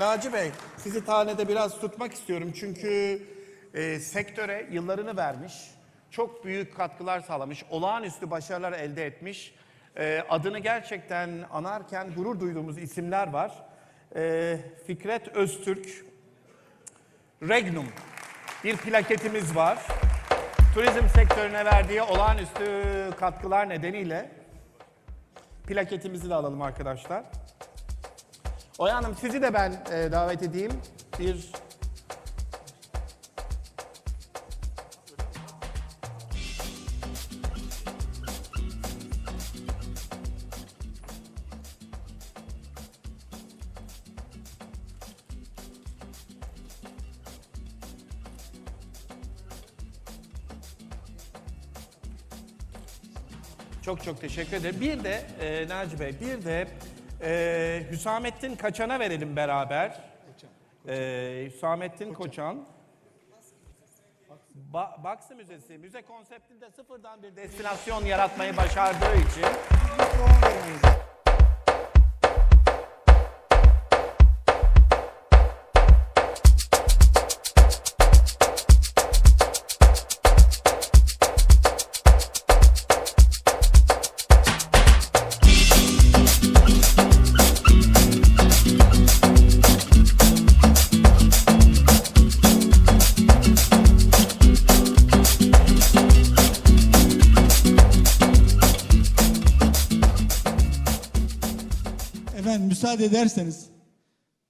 Naci Bey, sizi tanede biraz tutmak istiyorum çünkü e, sektöre yıllarını vermiş, çok büyük katkılar sağlamış, olağanüstü başarılar elde etmiş, e, adını gerçekten anarken gurur duyduğumuz isimler var. E, Fikret Öztürk, Regnum bir plaketimiz var. Turizm sektörüne verdiği olağanüstü katkılar nedeniyle plaketimizi de alalım arkadaşlar. Oya Hanım sizi de ben e, davet edeyim. Bir Çok çok teşekkür ederim. Bir de e, Naci Bey, bir de e, Hüsamettin Kaçan'a verelim beraber. E, Hüsamettin Koçan. Ba Baksı Müzesi, müze konseptinde sıfırdan bir destinasyon yaratmayı başardığı için müsaade ederseniz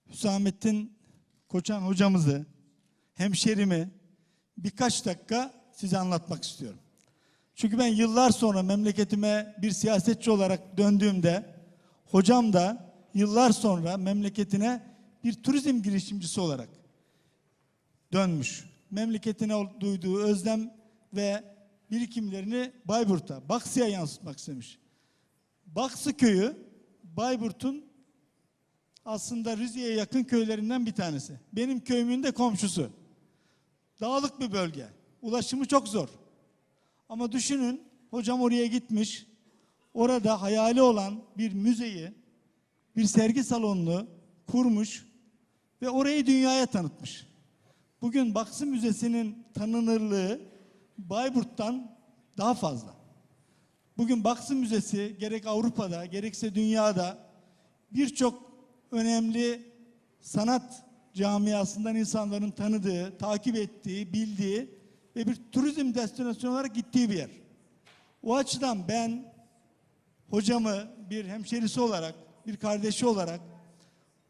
Hüsamettin Koçan hocamızı, hemşerimi birkaç dakika size anlatmak istiyorum. Çünkü ben yıllar sonra memleketime bir siyasetçi olarak döndüğümde hocam da yıllar sonra memleketine bir turizm girişimcisi olarak dönmüş. Memleketine duyduğu özlem ve birikimlerini Bayburt'a, Baksı'ya yansıtmak istemiş. Baksı köyü Bayburt'un aslında Rize'ye yakın köylerinden bir tanesi. Benim köyümün de komşusu. Dağlık bir bölge. Ulaşımı çok zor. Ama düşünün hocam oraya gitmiş. Orada hayali olan bir müzeyi, bir sergi salonunu kurmuş ve orayı dünyaya tanıtmış. Bugün Baksı Müzesi'nin tanınırlığı Bayburt'tan daha fazla. Bugün Baksı Müzesi gerek Avrupa'da gerekse dünyada birçok önemli sanat camiasından insanların tanıdığı, takip ettiği, bildiği ve bir turizm destinasyonu olarak gittiği bir yer. O açıdan ben hocamı bir hemşerisi olarak, bir kardeşi olarak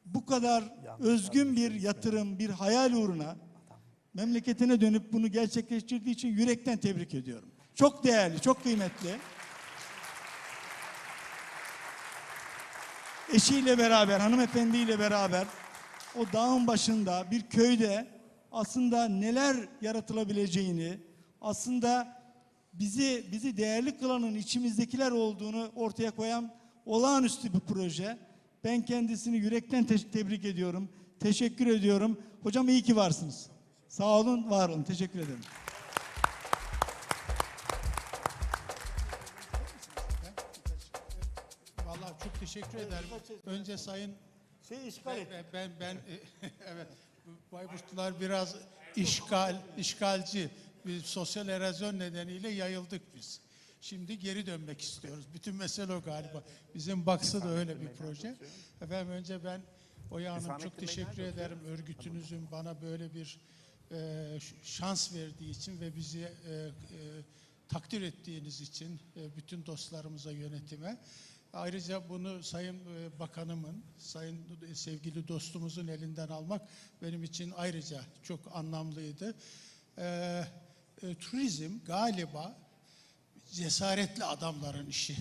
bu kadar özgün bir yatırım, bir hayal uğruna memleketine dönüp bunu gerçekleştirdiği için yürekten tebrik ediyorum. Çok değerli, çok kıymetli. Eşiyle beraber, hanımefendiyle beraber o dağın başında bir köyde aslında neler yaratılabileceğini, aslında bizi bizi değerli kılanın içimizdekiler olduğunu ortaya koyan olağanüstü bir proje. Ben kendisini yürekten te- tebrik ediyorum. Teşekkür ediyorum. Hocam iyi ki varsınız. Sağ olun, var olun. Teşekkür ederim. Teşekkür ederim. Önce Sayın Şey işgal ben ben, ben evet Bayburtlular biraz işgal işgalci bir sosyal erozyon nedeniyle yayıldık biz. Şimdi geri dönmek istiyoruz. Bütün mesele o galiba. Bizim Baksı da öyle bir proje. Efendim önce ben Oya Hanım çok teşekkür ederim örgütünüzün bana böyle bir e, şans verdiği için ve bizi e, e, takdir ettiğiniz için e, bütün dostlarımıza, yönetime. Ayrıca bunu Sayın e, Bakanımın, Sayın e, sevgili dostumuzun elinden almak benim için ayrıca çok anlamlıydı. E, e, turizm galiba cesaretli adamların işi.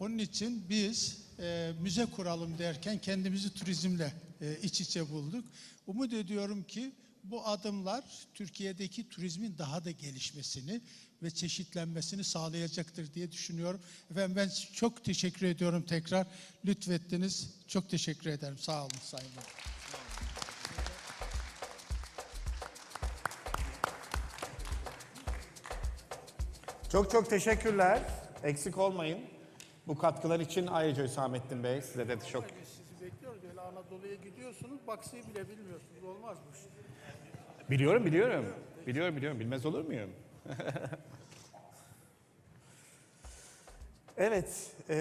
Onun için biz e, müze kuralım derken kendimizi turizmle e, iç içe bulduk. Umut ediyorum ki bu adımlar Türkiye'deki turizmin daha da gelişmesini ve çeşitlenmesini sağlayacaktır diye düşünüyorum. Efendim ben çok teşekkür ediyorum tekrar. Lütfettiniz. Çok teşekkür ederim. Sağ olun Sayın Bakan. çok çok teşekkürler. Eksik olmayın. Bu katkılar için ayrıca Hüsamettin Bey size de çok Öyle Anadolu'ya gidiyorsunuz, Baksı'yı bile bilmiyorsunuz. Olmaz bu. Biliyorum, biliyorum. Biliyorum, biliyorum. Bilmez olur muyum? evet, e,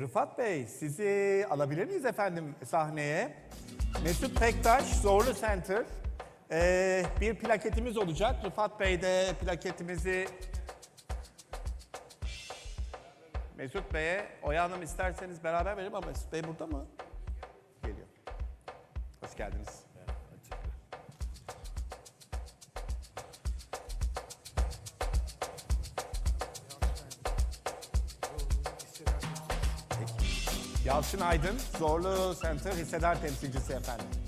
Rıfat Bey sizi alabilir miyiz efendim sahneye? Mesut Pektaş, Zorlu Center. E, bir plaketimiz olacak. Rıfat Bey de plaketimizi Mesut Bey'e, Oya Hanım isterseniz beraber verelim ama Mesut Bey burada mı? Geldiniz. Yalçın Aydın, Zorlu Center hissedar temsilcisi efendim.